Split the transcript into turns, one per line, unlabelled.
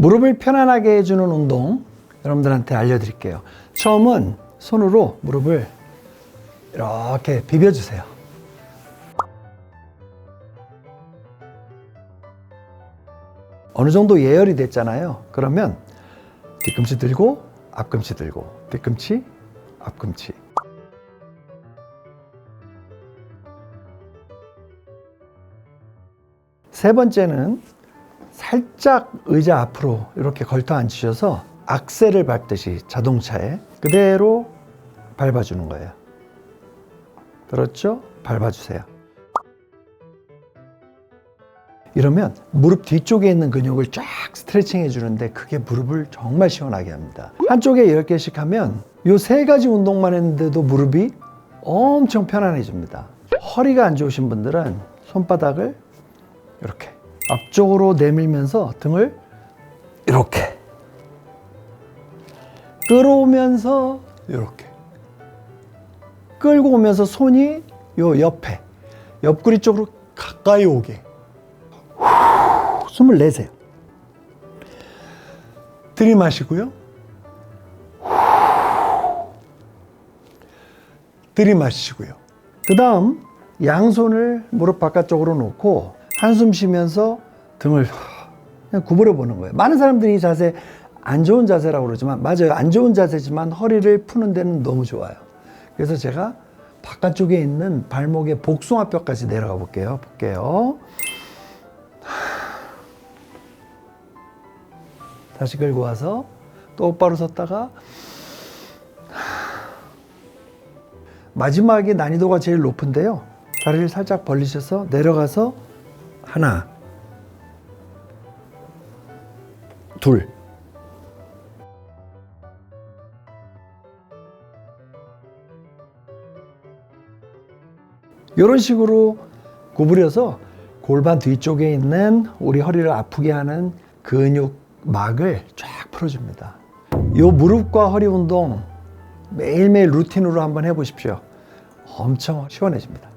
무릎을 편안하게 해주는 운동 여러분들한테 알려드릴게요. 처음은 손으로 무릎을 이렇게 비벼주세요. 어느 정도 예열이 됐잖아요. 그러면 뒤꿈치 들고 앞꿈치 들고 뒤꿈치 앞꿈치 세 번째는 살짝 의자 앞으로 이렇게 걸터 앉으셔서 악셀을 밟듯이 자동차에 그대로 밟아주는 거예요. 들었죠? 밟아주세요. 이러면 무릎 뒤쪽에 있는 근육을 쫙 스트레칭 해주는데 그게 무릎을 정말 시원하게 합니다. 한쪽에 10개씩 하면 이세 가지 운동만 했는데도 무릎이 엄청 편안해집니다. 허리가 안 좋으신 분들은 손바닥을 이렇게 앞쪽으로 내밀면서 등을 이렇게 끌어오면서 이렇게 끌고 오면서 손이 요 옆에 옆구리 쪽으로 가까이 오게 후, 숨을 내세요. 들이마시고요. 후, 들이마시고요. 그 다음 양손을 무릎 바깥쪽으로 놓고 한숨 쉬면서 등을 그냥 구부려 보는 거예요. 많은 사람들이 이 자세 안 좋은 자세라고 그러지만 맞아요. 안 좋은 자세지만 허리를 푸는 데는 너무 좋아요. 그래서 제가 바깥쪽에 있는 발목의 복숭아뼈까지 내려가 볼게요. 볼게요. 다시 끌고 와서 똑바로 섰다가 마지막에 난이도가 제일 높은데요. 다리를 살짝 벌리셔서 내려가서 하나, 둘, 이런 식으로 구부려서 골반 뒤쪽에 있는 우리 허리를 아프게 하는 근육막을 쫙 풀어줍니다. 이 무릎과 허리 운동 매일매일 루틴으로 한번 해보십시오. 엄청 시원해집니다.